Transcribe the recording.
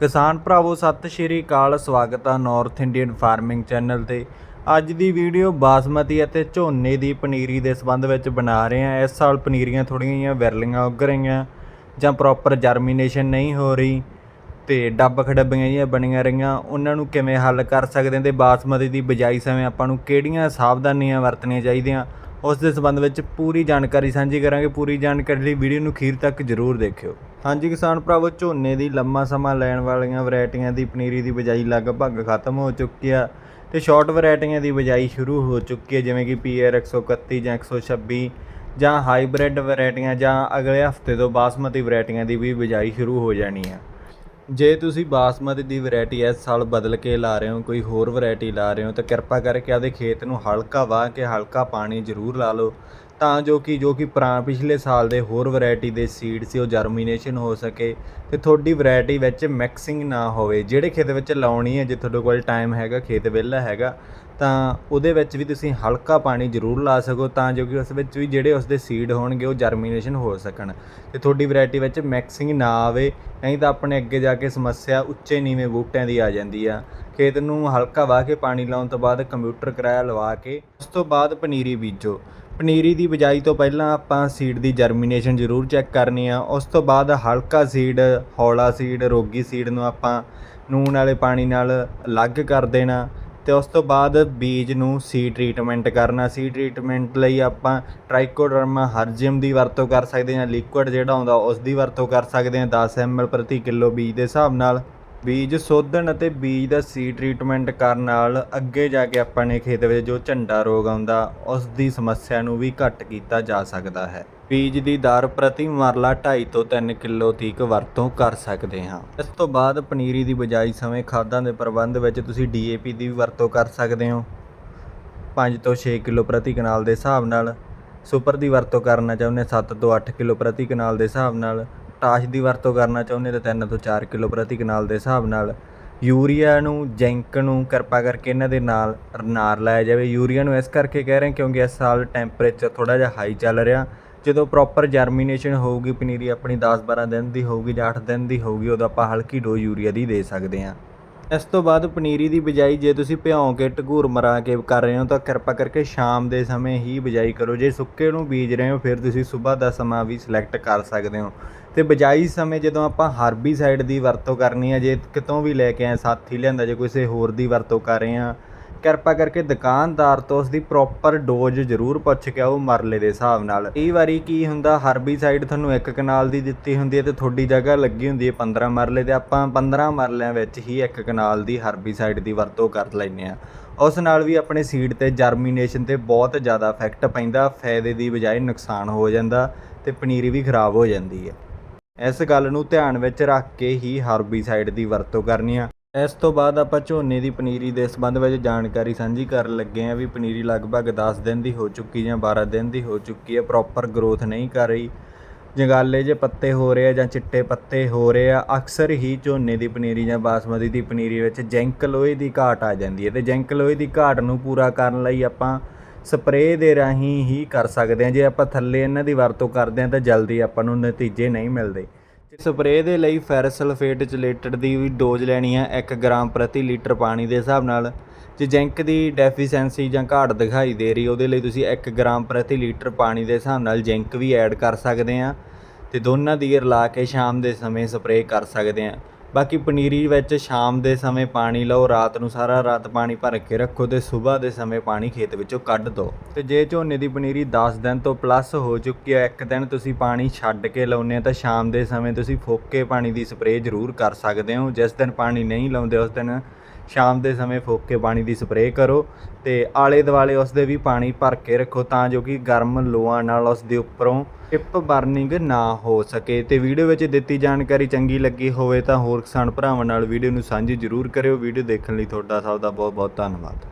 ਕਿਸਾਨ ਭਰਾਵੋ, ਸਤਿ ਸ਼੍ਰੀ ਅਕਾਲ, ਸਵਾਗਤ ਆ ਨਾਰਥ ਇੰਡੀਅਨ ਫਾਰਮਿੰਗ ਚੈਨਲ ਤੇ। ਅੱਜ ਦੀ ਵੀਡੀਓ ਬਾਸਮਤੀ ਅਤੇ ਝੋਨੇ ਦੀ ਪਨੀਰੀ ਦੇ ਸੰਬੰਧ ਵਿੱਚ ਬਣਾ ਰਹੇ ਹਾਂ। ਇਸ ਸਾਲ ਪਨੀਰੀਆਂ ਥੋੜ੍ਹੀਆਂ ਜਿਹੀਆਂ ਵਿਰਲੀਆਂ ਉੱਗ ਰਹੀਆਂ, ਜਾਂ ਪ੍ਰੋਪਰ ਜਰਮੀਨੇਸ਼ਨ ਨਹੀਂ ਹੋ ਰਹੀ, ਤੇ ਡੱਬ ਖਡੱਬੀਆਂ ਜਿਹੀਆਂ ਬਣੀਆਂ ਰਹੀਆਂ। ਉਹਨਾਂ ਨੂੰ ਕਿਵੇਂ ਹੱਲ ਕਰ ਸਕਦੇ ਹਾਂ ਤੇ ਬਾਸਮਤੀ ਦੀ ਬਿਜਾਈ ਸਮੇਂ ਆਪਾਂ ਨੂੰ ਕਿਹੜੀਆਂ ਸਾਵਧਾਨੀਆਂ ਵਰਤਣੀਆਂ ਚਾਹੀਦੀਆਂ? ਉਸ ਦੇ ਸੰਬੰਧ ਵਿੱਚ ਪੂਰੀ ਜਾਣਕਾਰੀ ਸਾਂਝੀ ਕਰਾਂਗੇ। ਪੂਰੀ ਜਾਣਕਾਰੀ ਲਈ ਵੀਡੀਓ ਨੂੰ ਅਖੀਰ ਤੱਕ ਜ਼ਰੂਰ ਦੇਖਿਓ। ਹਾਂਜੀ ਕਿਸਾਨ ਭਰਾਵੋ, ਝੋਨੇ ਦੀ ਲੰਮਾ ਸਮਾਂ ਲੈਣ ਵਾਲੀਆਂ ਵੈਰਾਈਟੀਆਂ ਦੀ ਪਨੀਰੀ ਦੀ ਬਿਜਾਈ ਲਗਭਗ ਖਤਮ ਹੋ ਚੁੱਕੀ ਆ ਤੇ ਸ਼ਾਰਟ ਵੈਰਾਈਟੀਆਂ ਦੀ ਬਿਜਾਈ ਸ਼ੁਰੂ ਹੋ ਚੁੱਕੀ ਹੈ ਜਿਵੇਂ ਕਿ ਪੀਆਰ 131 ਜਾਂ 126 ਜਾਂ ਹਾਈਬ੍ਰਿਡ ਵੈਰਾਈਟੀਆਂ ਜਾਂ ਅਗਲੇ ਹਫ਼ਤੇ ਤੋਂ ਬਾਸਮਤੀ ਵੈਰਾਈਟੀਆਂ ਦੀ ਵੀ ਬਿਜਾਈ ਸ਼ੁਰੂ ਹੋ ਜਾਣੀ ਹੈ ਜੇ ਤੁਸੀਂ ਬਾਸਮਤੀ ਦੀ ਵੈਰਾਈਟੀ ਇਸ ਸਾਲ ਬਦਲ ਕੇ ਲਾ ਰਹੇ ਹੋ, ਕੋਈ ਹੋਰ ਵੈਰਾਈਟੀ ਲਾ ਰਹੇ ਹੋ, ਤਾਂ ਕਿਰਪਾ ਕਰਕੇ ਆਪਦੇ ਖੇਤ ਨੂੰ ਹਲਕਾ ਵਾਹ ਕੇ ਹਲਕਾ ਪਾਣੀ ਜ਼ਰੂਰ ਲਾ ਲਓ। ਤਾਂ ਜੋ ਕਿ ਜੋ ਕਿ ਪੁਰਾ ਪਿਛਲੇ ਸਾਲ ਦੇ ਹੋਰ ਵੈਰਾਈਟੀ ਦੇ ਸੀਡ ਸੀ, ਉਹ ਜਰਮੀਨੇਸ਼ਨ ਹੋ ਸਕੇ ਤੇ ਤੁਹਾਡੀ ਵੈਰਾਈਟੀ ਵਿੱਚ ਮਿਕਸਿੰਗ ਨਾ ਹੋਵੇ। ਜਿਹੜੇ ਖੇਤ ਵਿੱਚ ਲਾਉਣੀ ਹੈ, ਜੇ ਤੁਹਾਡੇ ਕੋਲ ਟਾਈਮ ਹੈਗਾ, ਖੇਤ ਵਿਹਲਾ ਹੈਗਾ, ਤਾਂ ਉਹਦੇ ਵਿੱਚ ਵੀ ਤੁਸੀਂ ਹਲਕਾ ਪਾਣੀ ਜ਼ਰੂਰ ਲਾ ਸਕੋ, ਤਾਂ ਜੋ ਕਿ ਉਸ ਵਿੱਚ ਵੀ ਜਿਹੜੇ ਉਸ ਦੇ ਸੀਡ ਹੋਣਗੇ, ਉਹ ਜਰਮੀਨੇਸ਼ਨ ਹੋ ਸਕਣ। ਤੇ ਤੁਹਾਡੀ ਵੈਰਾਈਟੀ ਵਿੱਚ ਮਿਕਸਿੰਗ ਨਾ ਆਵੇ, ਨਹੀਂ ਤਾਂ ਆਪਣੇ ਅੱਗੇ ਜਾ ਕੇ ਸਮੱਸਿਆ ਉੱਚੇ ਨੀਵੇਂ ਬੂਟਿਆਂ ਦੀ ਆ ਜਾਂਦੀ ਆ। ਖੇਤ ਨੂੰ ਹਲਕਾ ਵਾਹ ਕੇ ਪਾਣੀ ਲਾਉਣ ਤੋਂ ਬਾਅਦ ਕੰਪਿਊਟਰ ਕਿਰਾਇਆ ਲਵਾ ਕੇ, ਉਸ ਤੋਂ ਬਾਅਦ ਪਨੀਰੀ ਬੀਜੋ। ਪਨੀਰੀ ਦੀ ਬਿਜਾਈ ਤੋਂ ਪਹਿਲਾਂ ਆਪਾਂ ਸੀਡ ਦੀ ਜਰਮੀਨੇਸ਼ਨ ਜ਼ਰੂਰ ਚੈੱਕ ਕਰਨੀ ਆ। ਉਸ ਤੋਂ ਬਾਅਦ ਹਲਕਾ ਸੀਡ ਹੌਲਾ ਸੀਡ ਰੋਗੀ ਸੀਡ ਨੂੰ ਆਪਾਂ ਨੂਨ ਵਾਲੇ ਪਾਣੀ ਨਾਲ ਅਲੱਗ ਕਰ ਦੇਣਾ ਤੇ ਉਸ ਤੋਂ ਬਾਅਦ ਬੀਜ ਨੂੰ ਸੀ ਟ੍ਰੀਟਮੈਂਟ ਕਰਨਾ। ਸੀ ਟ੍ਰੀਟਮੈਂਟ ਲਈ ਆਪਾਂ ਟ੍ਰਾਈਕੋਡਰਮਾ ਹਰਜਿਮ ਦੀ ਵਰਤੋਂ ਕਰ ਸਕਦੇ ਹਾਂ। ਲਿਕੁਇਡ ਜਿਹੜਾ ਹੁੰਦਾ ਉਸ ਦੀ ਵਰਤੋਂ ਕਰ ਸਕਦੇ ਹਾਂ। 10 ml ਪ੍ਰਤੀ ਕਿਲੋ ਬੀਜ ਦੇ ਹਿਸਾਬ ਨਾਲ। ਬੀਜ ਸੋਧਣ ਅਤੇ ਬੀਜ ਦਾ ਸੀ ਟ੍ਰੀਟਮੈਂਟ ਕਰਨ ਨਾਲ ਅੱਗੇ ਜਾ ਕੇ ਆਪਾਂ ਨੇ ਖੇਤ ਵਿੱਚ ਜੋ ਝੰਡਾ ਰੋਗ ਆਉਂਦਾ, ਉਸ ਦੀ ਸਮੱਸਿਆ ਨੂੰ ਵੀ ਘੱਟ ਕੀਤਾ ਜਾ ਸਕਦਾ ਹੈ। ਬੀਜ ਦੀ ਦਰ ਪ੍ਰਤੀ ਮਰਲਾ 2.5 ਤੋਂ 3 ਕਿਲੋ ਤੀਕ ਵਰਤੋਂ ਕਰ ਸਕਦੇ ਹਾਂ। ਇਸ ਤੋਂ ਬਾਅਦ ਪਨੀਰੀ ਦੀ ਬਜਾਈ ਸਮੇਂ ਖਾਦਾਂ ਦੇ ਪ੍ਰਬੰਧ ਵਿੱਚ ਤੁਸੀਂ ਡੀਏਪੀ ਦੀ ਵੀ ਵਰਤੋਂ ਕਰ ਸਕਦੇ ਹੋ। 5 ਤੋਂ 6 ਕਿਲੋ ਪ੍ਰਤੀ ਕਨਾਲ ਦੇ ਹਿਸਾਬ ਨਾਲ, ਸੁਪਰ ਦੀ ਵਰਤੋਂ ਕਰਨਾ ਚਾਹੁੰਦੇ 7 ਤੋਂ 8 ਕਿਲੋ ਪ੍ਰਤੀ ਕਨਾਲ ਦੇ ਹਿਸਾਬ ਨਾਲ ਪੋਟਾਸ਼ ਦੀ ਵਰਤੋਂ ਕਰਨਾ ਚਾਹੁੰਦੇ ਤਾਂ 3 ਤੋਂ 4 ਕਿਲੋ ਪ੍ਰਤੀ ਕਨਾਲ ਦੇ ਹਿਸਾਬ ਨਾਲ ਯੂਰੀਆ ਨੂੰ, ਜੈਂਕ ਨੂੰ ਕਿਰਪਾ ਕਰਕੇ ਇਹਨਾਂ ਦੇ ਨਾਲ ਨਾਰ ਲਾਇਆ ਜਾਵੇ। ਯੂਰੀਆ ਨੂੰ ਇਸ ਕਰਕੇ ਕਹਿ ਰਹੇ ਕਿਉਂਕਿ ਇਸ ਸਾਲ ਟੈਂਪਰੇਚਰ ਥੋੜਾ ਜਿਹਾ ਹਾਈ ਚੱਲ ਰਿਹਾ। ਜਦੋਂ ਪ੍ਰੋਪਰ ਜਰਮੀਨੇਸ਼ਨ ਹੋਊਗੀ, ਪਨੀਰੀ ਆਪਣੀ 10-12 ਦਿਨ ਦੀ ਹੋਊਗੀ ਜਾਂ 8 ਦਿਨ ਦੀ ਹੋਊਗੀ, ਉਦੋਂ ਆਪਾਂ ਹਲਕੀ ਡੋਜ਼ ਯੂਰੀਆ ਦੀ ਦੇ ਸਕਦੇ ਹਾਂ। ਇਸ ਤੋਂ ਬਾਅਦ ਪਨੀਰੀ ਦੀ ਬਿਜਾਈ, ਜੇ ਤੁਸੀਂ ਭਿਉਂ ਕੇ ਢਗੂਰ ਮਰਾ ਕੇ ਕਰ ਰਹੇ ਹੋ ਤਾਂ ਕਿਰਪਾ ਕਰਕੇ ਸ਼ਾਮ ਦੇ ਸਮੇਂ ਹੀ ਬਿਜਾਈ ਕਰੋ। ਜੇ ਸੁੱਕੇ ਨੂੰ ਬੀਜ ਰਹੇ ਹੋ, ਫਿਰ ਤੁਸੀਂ ਸਵੇਰ ਦਾ ਸਮਾਂ ਵੀ ਸਿਲੈਕਟ ਕਰ ਸਕਦੇ ਹੋ। ਅਤੇ ਬਿਜਾਈ ਸਮੇਂ ਜਦੋਂ ਆਪਾਂ ਹਰਬੀਸਾਈਡ ਦੀ ਵਰਤੋਂ ਕਰਨੀ ਹੈ ਜੇ ਕਿਤੋਂ ਵੀ ਲੈ ਕੇ ਆਏ, ਸਾਥੀ ਲਿਆਂਦਾ, ਜੇ ਕਿਸੇ ਹੋਰ ਦੀ ਵਰਤੋਂ ਕਰ ਰਹੇ ਹਾਂ ਕਿਰਪਾ ਕਰਕੇ ਦੁਕਾਨਦਾਰ ਤੋਂ ਉਸ ਦੀ ਪ੍ਰੋਪਰ ਡੋਜ਼ ਜ਼ਰੂਰ ਪੁੱਛ ਕੇ ਆਓ ਮਰਲੇ ਦੇ ਹਿਸਾਬ ਨਾਲ। ਕਈ ਵਾਰੀ ਕੀ ਹੁੰਦਾ ਹਰਬੀਸਾਈਡ ਤੁਹਾਨੂੰ ਇੱਕ ਕਨਾਲ ਦੀ ਦਿੱਤੀ ਹੁੰਦੀ ਹੈ ਤੇ ਤੁਹਾਡੀ ਜਗ੍ਹਾ ਲੱਗੀ ਹੁੰਦੀ ਹੈ 15 ਮਰਲੇ ਤੇ ਆਪਾਂ 15 ਮਰਲਿਆਂ ਵਿੱਚ ਹੀ ਇੱਕ ਕਨਾਲ ਦੀ ਹਰਬੀਸਾਈਡ ਦੀ ਵਰਤੋਂ ਕਰ ਲੈਂਦੇ ਆ। ਉਸ ਨਾਲ ਵੀ ਆਪਣੇ ਸੀਡ ਤੇ ਜਰਮੀਨੇਸ਼ਨ ਤੇ ਬਹੁਤ ਜ਼ਿਆਦਾ ਇਫੈਕਟ ਪੈਂਦਾ, ਫਾਇਦੇ ਦੀ ਬਜਾਏ ਨੁਕਸਾਨ ਹੋ ਜਾਂਦਾ ਤੇ ਪਨੀਰੀ ਵੀ ਖਰਾਬ ਹੋ ਜਾਂਦੀ ਹੈ ਇਸ ਗੱਲ ਨੂੰ ਧਿਆਨ ਵਿੱਚ ਰੱਖ ਕੇ ਹੀ ਹਰਬੀਸਾਈਡ ਦੀ ਵਰਤੋਂ ਕਰਨੀ ਆ। ਇਸ ਤੋਂ ਬਾਅਦ ਆਪਾਂ ਝੋਨੇ ਦੀ ਪਨੀਰੀ ਦੇ ਸੰਬੰਧ ਵਿੱਚ ਜਾਣਕਾਰੀ ਸਾਂਝੀ ਕਰਨ ਲੱਗੇ ਆ ਵੀ ਪਨੀਰੀ ਲਗਭਗ 10 ਦਿਨ ਦੀ ਹੋ ਚੁੱਕੀ ਜਾਂ 12 ਦਿਨ ਦੀ ਹੋ ਚੁੱਕੀ ਹੈ ਪ੍ਰੋਪਰ ਗਰੋਥ ਨਹੀਂ ਕਰ ਰਹੀ। ਜੰਗਾਲੇ ਜੇ ਪੱਤੇ ਹੋ ਰਹੇ ਆ ਜਾਂ ਚਿੱਟੇ ਪੱਤੇ ਹੋ ਰਹੇ ਆ, ਅਕਸਰ ਹੀ ਝੋਨੇ ਦੀ ਪਨੀਰੀ ਜਾਂ ਬਾਸਮਤੀ ਦੀ ਪਨੀਰੀ ਵਿੱਚ ਜਿੰਕ ਲੋਹੇ ਦੀ ਘਾਟ ਆ ਜਾਂਦੀ ਹੈ ਤੇ ਜਿੰਕ ਲੋਹੇ ਦੀ ਘਾਟ ਨੂੰ ਪੂਰਾ ਕਰਨ ਲਈ ਆਪਾਂ ਸਪਰੇਅ ਦੇ ਰਾਹੀਂ ਹੀ ਕਰ ਸਕਦੇ ਹਾਂ। ਜੇ ਆਪਾਂ ਥੱਲੇ ਇਹਨਾਂ ਦੀ ਵਰਤੋਂ ਕਰਦੇ ਹਾਂ ਤਾਂ ਜਲਦੀ ਆਪਾਂ ਨੂੰ ਨਤੀਜੇ ਨਹੀਂ ਮਿਲਦੇ। ਸਪਰੇਅ ਦੇ ਲਈ ਫੈਰਸਲਫੇਟ ਚਲੇਟਡ ਦੀ ਵੀ ਡੋਜ਼ ਲੈਣੀ ਹੈ 1 ਗ੍ਰਾਮ ਪ੍ਰਤੀ ਲੀਟਰ ਪਾਣੀ ਦੇ ਹਿਸਾਬ ਨਾਲ, ਜੇ ਜਿੰਕ ਦੀ ਡੈਫੀਸ਼ੈਂਸੀ ਜਾਂ ਘਾਟ ਦਿਖਾਈ ਦੇ ਰਹੀ, ਉਹਦੇ ਲਈ ਤੁਸੀਂ 1 ਗ੍ਰਾਮ ਪ੍ਰਤੀ ਲੀਟਰ ਪਾਣੀ ਦੇ ਹਿਸਾਬ ਨਾਲ ਜਿੰਕ ਵੀ ਐਡ ਕਰ ਸਕਦੇ ਆ ਤੇ ਦੋਨਾਂ ਦੀ ਰਲਾ ਕੇ ਸ਼ਾਮ ਦੇ ਸਮੇਂ ਸਪਰੇਅ ਕਰ ਸਕਦੇ ਆ ਬਾਕੀ ਪਨੀਰੀ ਵਿੱਚ ਸ਼ਾਮ ਦੇ ਸਮੇਂ ਪਾਣੀ ਲਓ, ਰਾਤ ਨੂੰ ਸਾਰਾ ਰਾਤ ਪਾਣੀ ਭਰ ਕੇ ਰੱਖੋ ਤੇ ਸਵੇਰ ਦੇ ਸਮੇਂ ਪਾਣੀ ਖੇਤ ਵਿੱਚੋਂ ਕੱਢ ਦਿਓ ਤੇ ਜੇ ਝੋਨੇ ਦੀ ਪਨੀਰੀ 10 ਦਿਨ ਤੋਂ ਪਲੱਸ ਹੋ ਚੁੱਕੀ ਹੈ, ਇੱਕ ਦਿਨ ਤੁਸੀਂ ਪਾਣੀ ਛੱਡ ਕੇ ਲਾਉਨੇ ਆ ਤਾਂ ਸ਼ਾਮ ਦੇ ਸਮੇਂ ਤੁਸੀਂ ਫੋਕੇ ਪਾਣੀ ਦੀ ਸਪਰੇਅ ਜ਼ਰੂਰ ਕਰ ਸਕਦੇ ਹੋ। ਜਿਸ ਦਿਨ ਪਾਣੀ ਨਹੀਂ ਲਾਉਂਦੇ, ਉਸ ਦਿਨ ਸ਼ਾਮ ਦੇ ਸਮੇਂ ਫੂਕ ਕੇ ਪਾਣੀ ਦੀ ਸਪਰੇਅ ਕਰੋ ਤੇ ਆਲੇ ਦੁਆਲੇ ਉਸ ਦੇ ਵੀ ਪਾਣੀ ਭਰ ਕੇ ਰੱਖੋ ਤਾਂ ਜੋ ਕਿ ਗਰਮ ਲੋਆਂ ਨਾਲ ਉਸ ਦੇ ਉੱਪਰੋਂ ਟਿਪ ਬਰਨਿੰਗ ਨਾ ਹੋ ਸਕੇ। ਤੇ ਵੀਡੀਓ ਵਿੱਚ ਦਿੱਤੀ ਜਾਣਕਾਰੀ ਚੰਗੀ ਲੱਗੀ ਹੋਵੇ ਤਾਂ ਹੋਰ ਕਿਸਾਨ ਭਰਾਵਾਂ ਨਾਲ ਵੀਡੀਓ ਨੂੰ ਸਾਂਝੀ ਜ਼ਰੂਰ ਕਰਿਓ। ਵੀਡੀਓ ਦੇਖਣ ਲਈ ਤੁਹਾਡਾ ਸਭ ਦਾ ਬਹੁਤ ਬਹੁਤ ਧੰਨਵਾਦ।